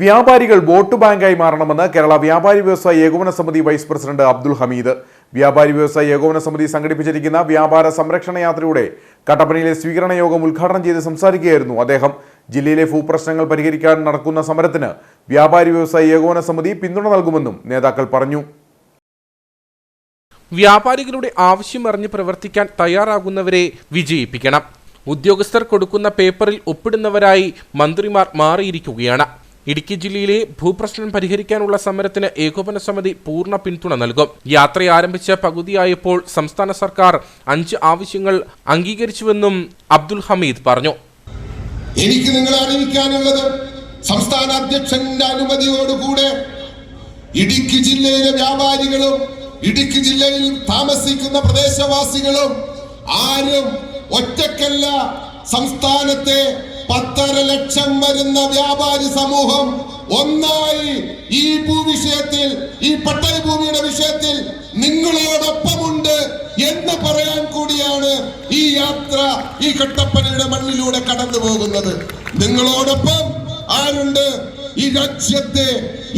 വ്യാപാരികൾ വോട്ട് ബാങ്കായി മാറണമെന്ന് കേരള വ്യാപാരി വ്യവസായ ഏകോപന സമിതി വൈസ് പ്രസിഡന്റ് അബ്ദുൽ ഹമീദ്. വ്യാപാരി വ്യവസായ ഏകോപന സമിതി സംഘടിപ്പിച്ചിരിക്കുന്ന വ്യാപാര സംരക്ഷണ യാത്രയുടെ കട്ടപ്പനയിലെ സ്വീകരണ യോഗം ഉദ്ഘാടനം ചെയ്ത് സംസാരിക്കുകയായിരുന്നു അദ്ദേഹം. ജില്ലയിലെ ഭൂപ്രശ്നങ്ങൾ പരിഹരിക്കാൻ നടക്കുന്ന സമരത്തിന് വ്യാപാരി വ്യവസായ ഏകോപന സമിതി പിന്തുണ നൽകുമെന്നും നേതാക്കൾ പറഞ്ഞു. വ്യാപാരികളുടെ ആവശ്യം അറിഞ്ഞ് പ്രവർത്തിക്കാൻ തയ്യാറാകുന്നവരെ വിജയിപ്പിക്കണം. ഉദ്യോഗസ്ഥർ കൊടുക്കുന്ന പേപ്പറിൽ ഒപ്പിടുന്നവരായി മന്ത്രിമാർ മാറിയിരിക്കുകയാണ്. ഇടുക്കി ജില്ലയിലെ ഭൂപ്രശ്നം പരിഹരിക്കാനുള്ള സമരത്തിന് ഏകോപന സമിതി പൂർണ പിന്തുണ നൽകും. യാത്ര ആരംഭിച്ച പകുതിയായപ്പോൾ സംസ്ഥാന സർക്കാർ അഞ്ച് ആവശ്യങ്ങൾ അംഗീകരിച്ചുവെന്നും അബ്ദുൽ ഹമീദ് പറഞ്ഞു. എനിക്ക് നിങ്ങളെ അറിയിക്കാനുള്ളത് സംസ്ഥാന അധ്യക്ഷന്റെ അനുമതിയോടുകൂടെ ഇടുക്കി ജില്ലയിലെ വ്യാപാരികളും ഇടുക്കി ജില്ലയിൽ താമസിക്കുന്ന പ്രദേശവാസികളും ആരും ഒറ്റക്കല്ല സംസ്ഥാനത്തെ പത്തര ലക്ഷം വരുന്ന വ്യാപാരി സമൂഹം ഒന്നായി ഈ ഭൂവിഷയത്തിൽ ഈ പട്ടയ ഭൂമിയുടെ വിഷയത്തിൽ നിങ്ങളോടൊപ്പമുണ്ട് എന്ന് പറയാൻ കൂടിയാണ് ഈ യാത്ര ഈ കട്ടപ്പനയുടെ മണ്ണിലൂടെ കടന്നു പോകുന്നത്. നിങ്ങളോടൊപ്പം ആരുണ്ട്? ഈ രാജ്യത്തെ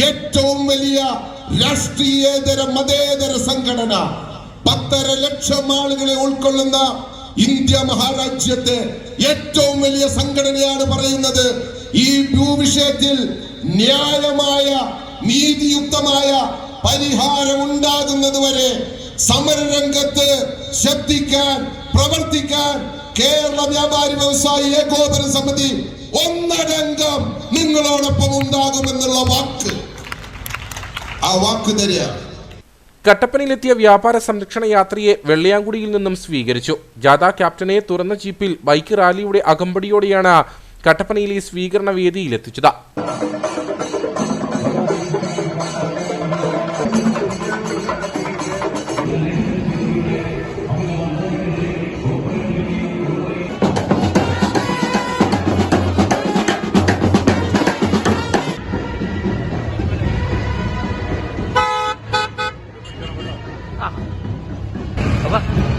ഏറ്റവും വലിയ രാഷ്ട്രീയേതര മതേതര സംഘടന. പത്തര ലക്ഷം ആളുകളെ ഉൾക്കൊള്ളുന്ന ഇന്ത്യ മഹാരാജ്യത്തെ ഏറ്റവും വലിയ സംഘടനയാണ് പറയുന്നത്. ഈ ഭൂവിഷയത്തിൽ ന്യായമായ നീതിയുക്തമായ പരിഹാരം ഉണ്ടാകുന്നത് വരെ സമരരംഗത്ത് ശബ്ദിക്കാൻ പ്രവർത്തിക്കാൻ കേരള വ്യാപാരി വ്യവസായി ഏകോപന സമിതി ഒന്നടങ്കം നിങ്ങളോടൊപ്പം ഉണ്ടാകുമെന്നുള്ള വാക്ക്. ആ വാക്ക് തരിക. കട്ടപ്പനയിലെത്തിയ വ്യാപാര സംരക്ഷണ യാത്രയെ വെള്ളയാങ്കുടിയിൽ നിന്നും സ്വീകരിച്ചു. ജാഥ ക്യാപ്റ്റനെ തുറന്ന ജീപ്പിൽ ബൈക്ക് റാലിയുടെ അകമ്പടിയോടെയാണ് കട്ടപ്പനയിലെ സ്വീകരണ വേദിയിലെത്തിച്ചത്. 了。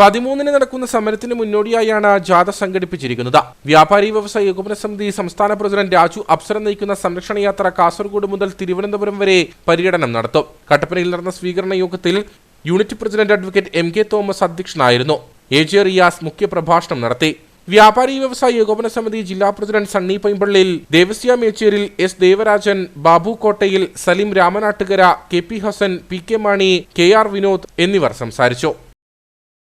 പതിമൂന്നിന് നടക്കുന്ന സമരത്തിന് മുന്നോടിയായാണ് ജാഥ സംഘടിപ്പിച്ചിരിക്കുന്നത്. വ്യാപാരി വ്യവസായ ഏകോപന സമിതി സംസ്ഥാന പ്രസിഡന്റ് രാജു അപ്സര നയിക്കുന്ന സംരക്ഷണ യാത്ര കാസർഗോഡ് മുതൽ തിരുവനന്തപുരം വരെ പര്യടനം നടത്തും. കട്ടപ്പനയിൽ നടന്ന സ്വീകരണ യോഗത്തിൽ unit president advocate M K Thomas അധ്യക്ഷനായിരുന്നു. എ ജെ റിയാസ് മുഖ്യപ്രഭാഷണം നടത്തി. വ്യാപാരി വ്യവസായ ഏകോപന സമിതി ജില്ലാ president Sunny Paimpalliyil Devasya Mecheril S Devarajan Babu Kottayil Saleem Ramanattukara K P Hasan P K Mani K R Vinod എന്നിവർ സംസാരിച്ചു.